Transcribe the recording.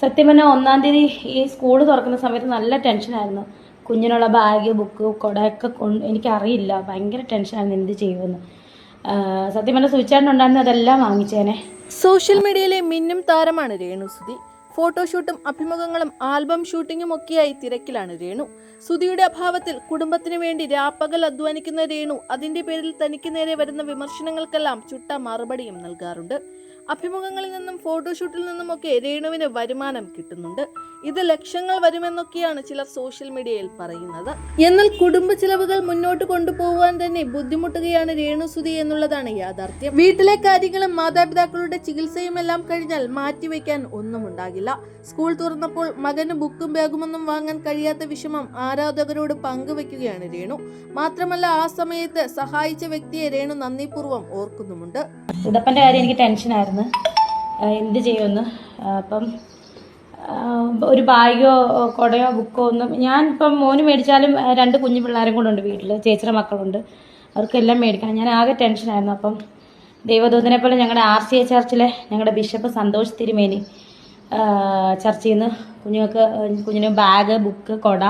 സത്യം പറഞ്ഞാൽ ഒന്നാം തീയതി ഈ സ്കൂൾ തുറക്കുന്ന സമയത്ത് നല്ല ടെൻഷനായിരുന്നു കുഞ്ഞിനുള്ള ബാഗ് ബുക്ക് കുടയൊക്കെ കൊണ്ട് എനിക്കറിയില്ല. ഭയങ്കര ടെൻഷനായിരുന്നു എന്ത് ചെയ്യുമെന്ന്. സത്യം പറഞ്ഞാൽ സൂചിച്ചാണ്ടുണ്ടായിരുന്നു അതെല്ലാം വാങ്ങിച്ചേനെ. സോഷ്യൽ മീഡിയയിലെ മിന്നും താരമാണ് രേണു സുധി. ഫോട്ടോഷൂട്ടും അഭിമുഖങ്ങളും ആൽബം ഷൂട്ടിങ്ങും ഒക്കെയായി തിരക്കിലാണ് രേണു. സുധിയുടെ അഭാവത്തിൽ കുടുംബത്തിന് വേണ്ടി രാപ്പകൽ അധ്വാനിക്കുന്ന രേണു അതിന്റെ പേരിൽ തനിക്ക് നേരെ വരുന്ന വിമർശനങ്ങൾക്കെല്ലാം ചുട്ട മറുപടിയും നൽകാറുണ്ട്. അഭിമുഖങ്ങളിൽ നിന്നും ഫോട്ടോഷൂട്ടിൽ നിന്നുമൊക്കെ രേണുവിന് വരുമാനം കിട്ടുന്നുണ്ട്. ഇത് ലക്ഷങ്ങൾ വരുമെന്നൊക്കെയാണ് ചിലർ സോഷ്യൽ മീഡിയയിൽ പറയുന്നത്. എന്നാൽ കുടുംബ ചിലവുകൾ മുന്നോട്ട് കൊണ്ടുപോകാൻ തന്നെ ബുദ്ധിമുട്ടുകയാണ് രേണുസുതി എന്നുള്ളതാണ് യാഥാർത്ഥ്യം. വീട്ടിലെ കാര്യങ്ങളും മാതാപിതാക്കളുടെ ചികിത്സയും എല്ലാം കഴിഞ്ഞാൽ മാറ്റിവെക്കാൻ ഒന്നും ഉണ്ടാകില്ല സ്കൂൾ തുറന്നപ്പോൾ മകന് ബുക്കും ബാഗുമൊന്നും വാങ്ങാൻ കഴിയാത്ത വിഷമം ആരാധകരോട് പങ്കുവെക്കുകയാണ് രേണു. മാത്രമല്ല ആ സമയത്ത് സഹായിച്ച വ്യക്തിയെ രേണു നന്ദിപൂർവം ഓർക്കുന്നുമുണ്ട്. ഉടപ്പന്റെ കാര്യം എനിക്ക് ടെൻഷനായിരുന്നു. ആ, എന്ത് ചെയ്യുമെന്ന്. അപ്പം ഒരു ബാഗോ കുടയോ ബുക്കോ ഒന്നും ഞാൻ ഇപ്പം മോന് മേടിച്ചാലും രണ്ട് കുഞ്ഞു പിള്ളേരും കൂടെ ഉണ്ട് വീട്ടിൽ ചേച്ചിയുടെ മക്കളുണ്ട്. അവർക്കെല്ലാം മേടിക്കണം. ഞാൻ ആകെ ടെൻഷനായിരുന്നു അപ്പം ദൈവദൂതനെ പോലെ ഞങ്ങളുടെ ആർ സി എ ചർച്ചിലെ ഞങ്ങളുടെ ബിഷപ്പ് സന്തോഷ് തിരുമേനി ചർച്ചിൽ നിന്ന് കുഞ്ഞുങ്ങൾക്ക് കുഞ്ഞിന് ബാഗ് ബുക്ക് കുട